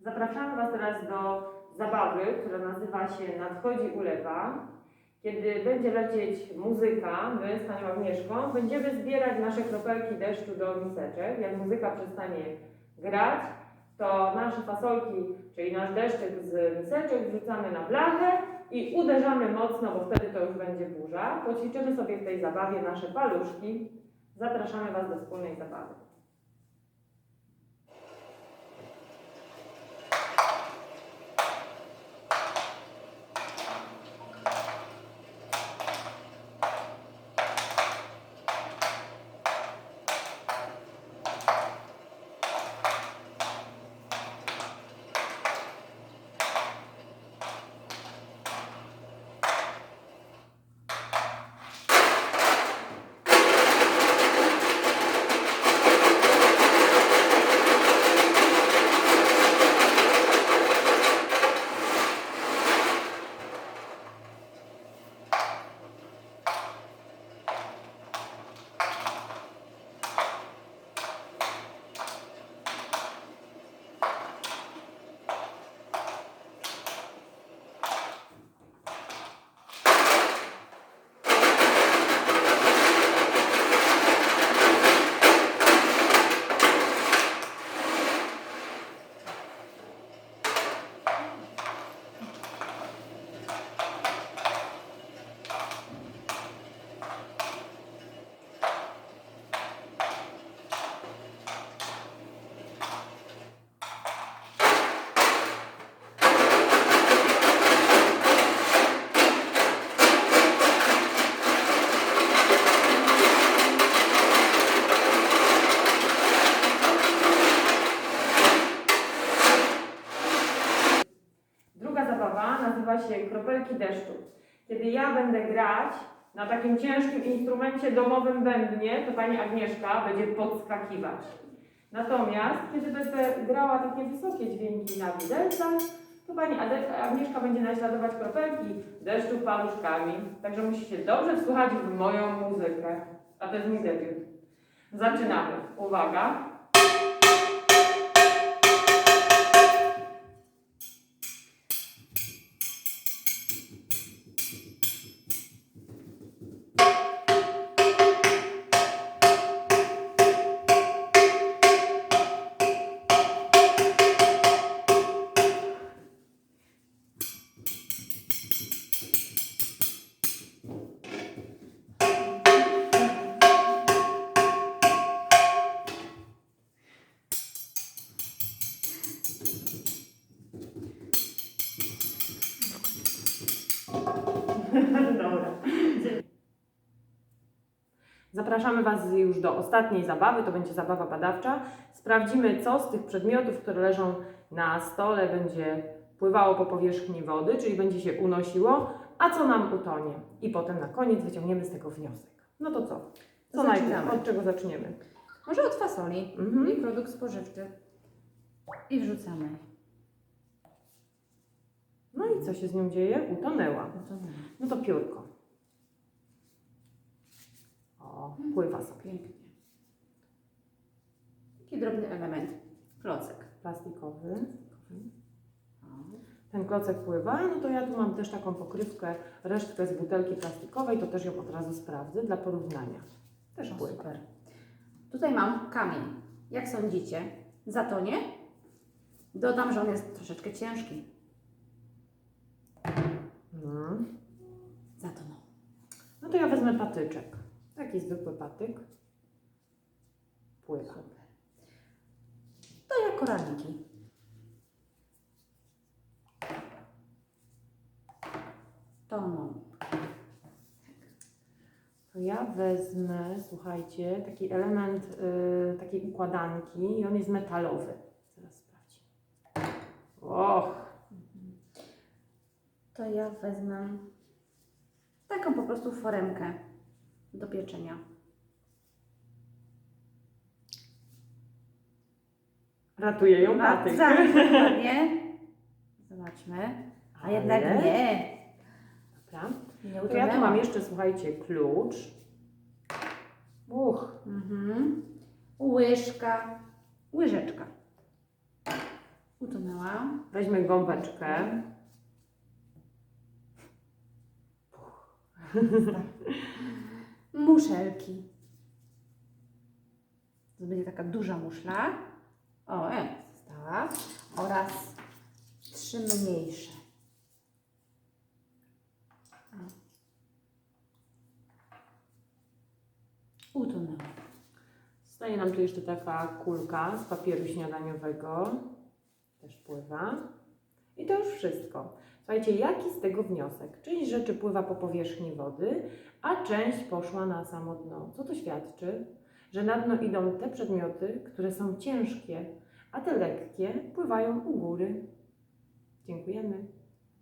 Zapraszamy Was teraz do zabawy, która nazywa się Nadchodzi ulewa. Kiedy będzie lecieć muzyka, my z Panią Agnieszką będziemy zbierać nasze kropelki deszczu do miseczek. Jak muzyka przestanie grać, to nasze fasolki, czyli nasz deszczyk z miseczek wrzucamy na blachę i uderzamy mocno, bo wtedy to już będzie burza. Poćwiczymy sobie w tej zabawie nasze paluszki. Zapraszamy Was do wspólnej zabawy. Nazywa się kropelki deszczu. Kiedy ja będę grać na takim ciężkim instrumencie domowym bębnie, to pani Agnieszka będzie podskakiwać. Natomiast kiedy będę grała takie wysokie dźwięki na widelcach, to pani Agnieszka będzie naśladować kropelki deszczu paluszkami. Także musicie dobrze wsłuchać w moją muzykę. A to jest mój debiut. Zaczynamy. Uwaga. Dobra. Zapraszamy Was już do ostatniej zabawy, to będzie zabawa badawcza. Sprawdzimy, co z tych przedmiotów, które leżą na stole, będzie pływało po powierzchni wody, czyli będzie się unosiło, a co nam utonie. I potem na koniec wyciągniemy z tego wniosek. No to co? Co Zaczynamy. najpierw? Od czego zaczniemy? Może od fasoli Mhm. i produkt spożywczy. I wrzucamy. I co się z nią dzieje? Utonęła. No to piórko. O, pływa sobie. Pięknie. Taki drobny element. Klocek. Plastikowy. Ten klocek pływa, no to ja tu mam też taką pokrywkę, resztkę z butelki plastikowej, to też ją od razu sprawdzę dla porównania. Też O, super. Tutaj mam kamień. Jak sądzicie? Zatonie? Dodam, że on jest troszeczkę ciężki. Mhm. Zatonął. No to ja wezmę patyczek. Taki zwykły patyk. Pływa. To ja koraliki. Toną. To ja wezmę, słuchajcie, taki element y, takiej układanki i on jest metalowy. Zaraz sprawdzimy. Och, To ja wezmę taką po prostu foremkę do pieczenia. ratuje ją patyk. Tak, dokładnie. Zobaczmy. A Ale- jednak nie. Dobra. Nie To ja tu utonęła. mam jeszcze, słuchajcie, klucz. Uch, Mhm. Łyżka. Łyżeczka. Utonęła. Weźmy gąbeczkę. Muszelki. To będzie taka duża muszla. O, e, została. Oraz trzy mniejsze. O. Utonęła. Zostaje nam tu jeszcze taka kulka z papieru śniadaniowego. Też pływa. I to już wszystko. Słuchajcie, jaki z tego wniosek? Część rzeczy pływa po powierzchni wody, a część poszła na samo dno. Co to świadczy? Że na dno idą te przedmioty, które są ciężkie, a te lekkie pływają u góry. Dziękujemy.